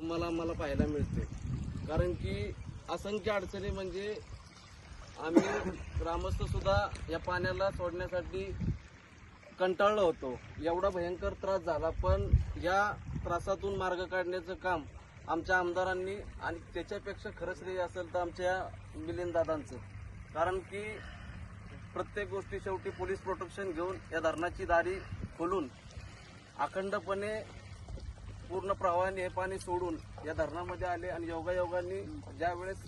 तुम्हाला आम्हाला पाहायला मिळते कारण की असंख्य अडचणी म्हणजे आम्ही ग्रामस्थ सुद्धा या पाण्याला सोडण्यासाठी कंटाळलो होतो. एवढा भयंकर त्रास झाला पण या त्रासातून मार्ग काढण्याचं काम आमच्या आमदारांनी आणि त्याच्यापेक्षा खरंच श्रेय असेल तर आमच्या मिलिंददादांचं कारण की प्रत्येक गोष्टी शेवटी पोलीस प्रोटेक्शन घेऊन या धरणाची दारी खोलून अखंडपणे पूर्ण प्रवाहाने हे पाणी सोडून या धरणामध्ये आले आणि योगायोगांनी ज्या वेळेस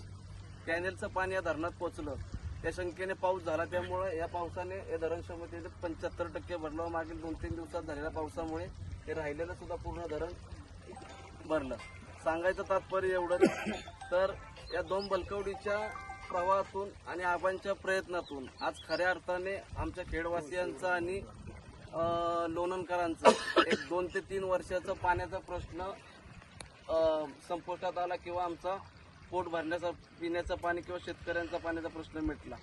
कॅनेलचं पाणी या धरणात पोचलं त्या शंकेने पाऊस झाला. त्यामुळे या पावसाने या धरण क्षमतेने पंच्याहत्तर टक्के भरलं मागील दोन तीन दिवसात झालेल्या पावसामुळे हे राहिलेलं सुद्धा पूर्ण धरण भरलं. सांगायचं तात्पर्य एवढं तर या दोन बलकवडीच्या प्रवाहातून आणि आबांच्या प्रयत्नातून आज खऱ्या अर्थाने आमच्या खेडवासियांचा आणि लोणनकरांचं एक दोन ते तीन वर्षाचा पाण्याचा प्रश्न संपुष्टात आला किंवा आमचा पोट भरण्याचा पिण्याचं पाणी किंवा शेतकऱ्यांचा पाण्याचा प्रश्न मिटला.